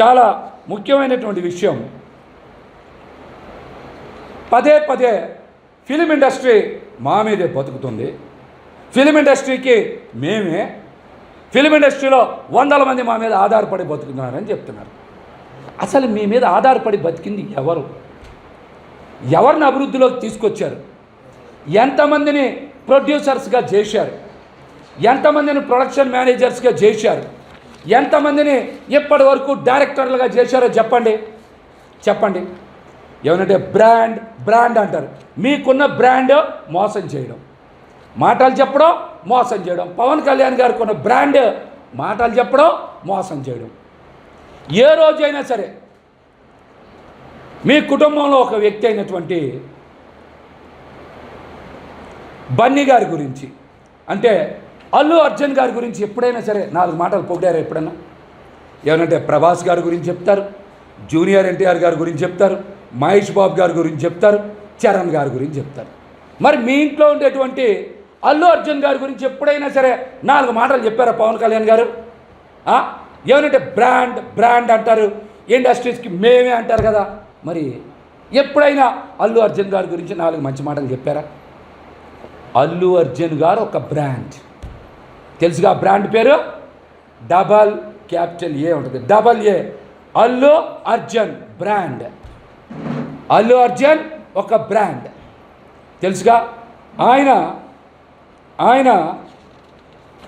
చాలా ముఖ్యమైనటువంటి విషయం. పదే పదే ఫిలిం ఇండస్ట్రీ మా మీదే బతుకుతుంది. ఫిలిం ఇండస్ట్రీకి మేమే ఫిలిం ఇండస్ట్రీలో వందల మంది మా మీద ఆధారపడి బతుకుతున్నారని చెప్తున్నారు. అసలు మీ మీద ఆధారపడి బతికింది ఎవరు? ఎవరిని అభివృద్ధిలోకి తీసుకొచ్చారు? ఎంతమందిని ప్రొడ్యూసర్స్గా చేశారు? ఎంతమందిని ప్రొడక్షన్ మేనేజర్స్గా చేశారు? ఎంతమందిని ఇప్పటి వరకు డైరెక్టర్లుగా చేశారో చెప్పండి. చెప్పండి. ఏమంటే బ్రాండ్ బ్రాండ్ అంటారు. మీకున్న బ్రాండ్ మోసం చేయడం. మాటలు చెప్పడం మోసం చేయడం. పవన్ కళ్యాణ్ గారికి ఉన్న బ్రాండ్ మాటలు చెప్పడం మోసం చేయడం. ఏ రోజైనా సరే మీ కుటుంబంలో ఒక వ్యక్తి అయినటువంటి బన్నీ గారి గురించి అంటే అల్లు అర్జున్ గారి గురించి ఎప్పుడైనా సరే నాలుగు మాటలు పొగిడారు ఎప్పుడన్నా? ఏమనంటే ప్రభాస్ గారి గురించి చెప్తారు జూనియర్ ఎన్టీఆర్ గారి గురించి చెప్తారు మహేష్ బాబు గారి గురించి చెప్తారు చరణ్ గారి గురించి చెప్తారు. మరి మీ ఇంట్లో ఉండేటువంటి అల్లు అర్జున్ గారి గురించి ఎప్పుడైనా సరే నాలుగు మాటలు చెప్పారా పవన్ కళ్యాణ్ గారు? ఏమనంటే బ్రాండ్ బ్రాండ్ అంటారు ఇండస్ట్రీస్కి మేమే అంటారు కదా. మరి ఎప్పుడైనా అల్లు అర్జున్ గారి గురించి నాలుగు మంచి మాటలు చెప్పారా? అల్లు అర్జున్ గారు ఒక బ్రాండ్. తెలుసుగా బ్రాండ్ పేరు? డబల్ క్యాపిటల్ ఏ ఉంటుంది. Double A. Allu Arjun brand. Allu Arjun ఒక బ్రాండ్. తెలుసుగా? ఆయన ఆయన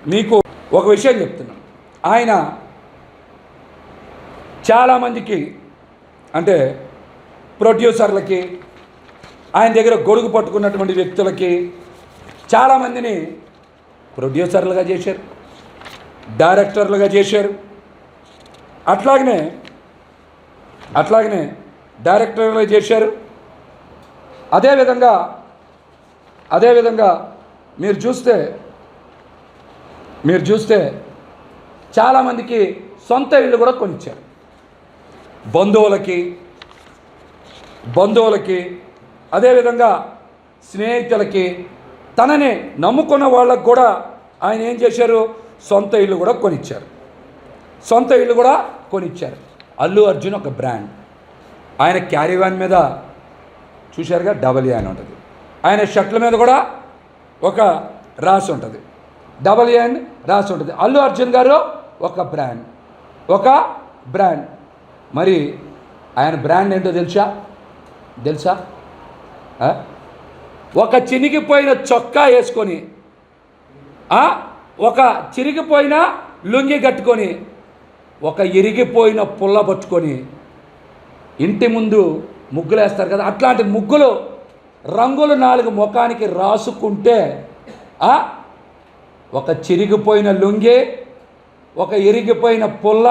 మీకు ఒక విషయం చెప్తున్నాను. ఆయన చాలామందికి అంటే ప్రొడ్యూసర్లకి ఆయన దగ్గర గొడుగు పట్టుకున్నటువంటి వ్యక్తులకి చాలామందిని ప్రొడ్యూసర్లుగా చేశారు డైరెక్టర్లుగా చేశారు. అట్లాగనే అట్లాగనే డైరెక్టర్లుగా చేశారు. అదేవిధంగా అదేవిధంగా మీరు చూస్తే మీరు చూస్తే చాలామందికి సొంత ఇల్లు కూడా కొనిచ్చారు. బంధువులకి బంధువులకి అదేవిధంగా స్నేహితులకి తనని నమ్ముకున్న వాళ్ళకు కూడా ఆయన ఏం చేశారు? సొంత ఇల్లు కూడా కొనిచ్చారు. సొంత ఇల్లు కూడా కొనిచ్చారు. అల్లు అర్జున్ ఒక బ్రాండ్. ఆయన క్యారీ వ్యాన్ మీద చూశారుగా డబల్ ఏ అని ఉంటుంది. ఆయన షర్ట్ల మీద కూడా ఒక రాసి ఉంటుంది. డబల్ ఏ అని రాసి ఉంటుంది. అల్లు అర్జున్ గారు ఒక బ్రాండ్. ఒక బ్రాండ్. మరి ఆయన బ్రాండ్ ఏంటో తెలుసా? తెలుసా? ఒక చినిగిపోయిన చొక్కా వేసుకొని ఒక చిరిగిపోయిన లుంగి కట్టుకొని ఒక ఇరిగిపోయిన పుల్ల పట్టుకొని ఇంటి ముందు ముగ్గులు వేస్తారు కదా. అట్లాంటి ముగ్గులు రంగులు నాలుగు ముఖానికి రాసుకుంటే ఒక చిరిగిపోయిన లుంగి ఒక ఇరిగిపోయిన పుల్ల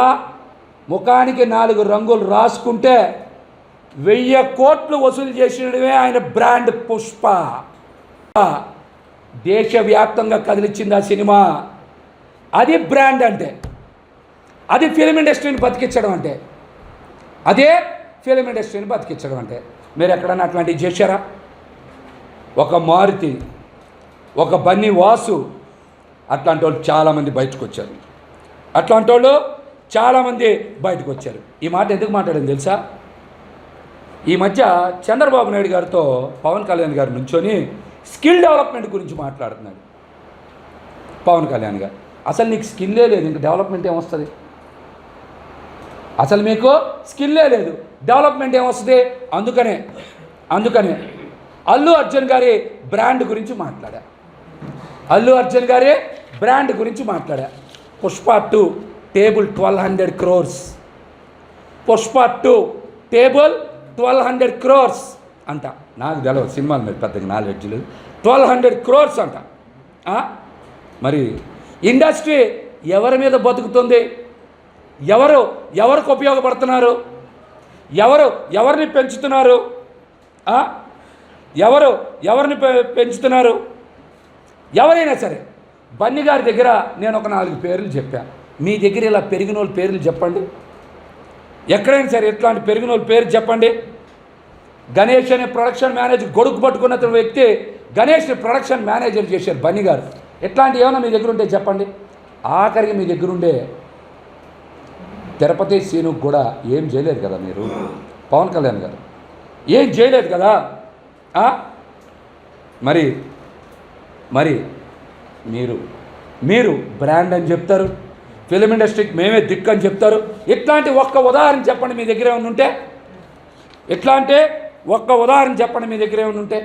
ముఖానికి నాలుగు రంగులు రాసుకుంటే వెయ్యి కోట్లు వసూలు చేసినడమే ఆయన బ్రాండ్ పుష్ప. దేశవ్యాప్తంగా కదిలిచ్చింది ఆ సినిమా. అది బ్రాండ్ అంటే అది ఫిలిం ఇండస్ట్రీని బతికించడం అంటే అదే ఫిలిం ఇండస్ట్రీని బతికించడం అంటే. మీరు ఎక్కడన్నా అట్లాంటివి చేశారా? ఒక మారుతి ఒక బన్నీ వాసు అట్లాంటి వాళ్ళు చాలామంది బయటకు వచ్చారు అట్లాంటి వాళ్ళు చాలామంది బయటకు వచ్చారు ఈ మాట ఎందుకు మాట్లాడింది తెలుసా? ఈ మధ్య చంద్రబాబు నాయుడు గారితో పవన్ కళ్యాణ్ గారు నుంచొని స్కిల్ డెవలప్మెంట్ గురించి మాట్లాడుతున్నాడు పవన్ కళ్యాణ్ గారు. అసలు నీకు స్కిల్లే లేదు ఇంకా డెవలప్మెంట్ ఏమొస్తుంది? అసలు మీకు స్కిల్లే లేదు డెవలప్మెంట్ ఏమొస్తుంది? అందుకనే అందుకనే అల్లు అర్జున్ గారి బ్రాండ్ గురించి మాట్లాడా? అల్లు అర్జున్ గారి బ్రాండ్ గురించి మాట్లాడా? Pushpa two table twelve hundred crores. Pushpa two table twelve hundred crores అంట. నాకు తెలవదు సినిమాల మీద పెద్దగా నాలెడ్జ్ లేదు. ట్వెల్వ్ హండ్రెడ్ క్రోర్స్ అంట. మరి ఇండస్ట్రీ ఎవరి మీద బతుకుతుంది? ఎవరు ఎవరికి ఉపయోగపడుతున్నారు? ఎవరు ఎవరిని పెంచుతున్నారు? ఎవరు ఎవరిని పె- పెంచుతున్నారు? ఎవరైనా సరే బన్ని గారి దగ్గర నేను ఒక నాలుగు పేర్లు చెప్పాను మీ దగ్గర ఇలా పెరిగిన వాళ్ళ పేర్లు చెప్పండి. ఎక్కడైనా సరే ఇట్లాంటి పెరిగిన వాళ్ళ పేరు చెప్పండి. గణేష్ అనే ప్రొడక్షన్ మేనేజర్ గొడుగు పట్టుకున్న వ్యక్తి గణేష్ని ప్రొడక్షన్ మేనేజర్ చేశారు బన్నీ గారు. ఇట్లాంటి ఏమైనా మీ దగ్గర ఉంటే చెప్పండి. ఆఖరికి మీ దగ్గరుండే తిరుపతి సీనుకు కూడా ఏం చేయలేదు కదా మీరు? పవన్ కళ్యాణ్ గారు. ఏం చేయలేదు కదా? మరి మరి మీరు మీరు బ్రాండ్ అని చెప్తారు. ఫిలిం ఇండస్ట్రీకి మేమే దిక్కు అని చెప్తారు. ఇట్లాంటి ఒక్క ఉదాహరణ చెప్పండి మీ దగ్గర ఏమైనా ఉంటే. ఎట్లా అంటే ఒక్క ఉదాహరణ చెప్పండి మీ దగ్గర ఏమైనా ఉంటే.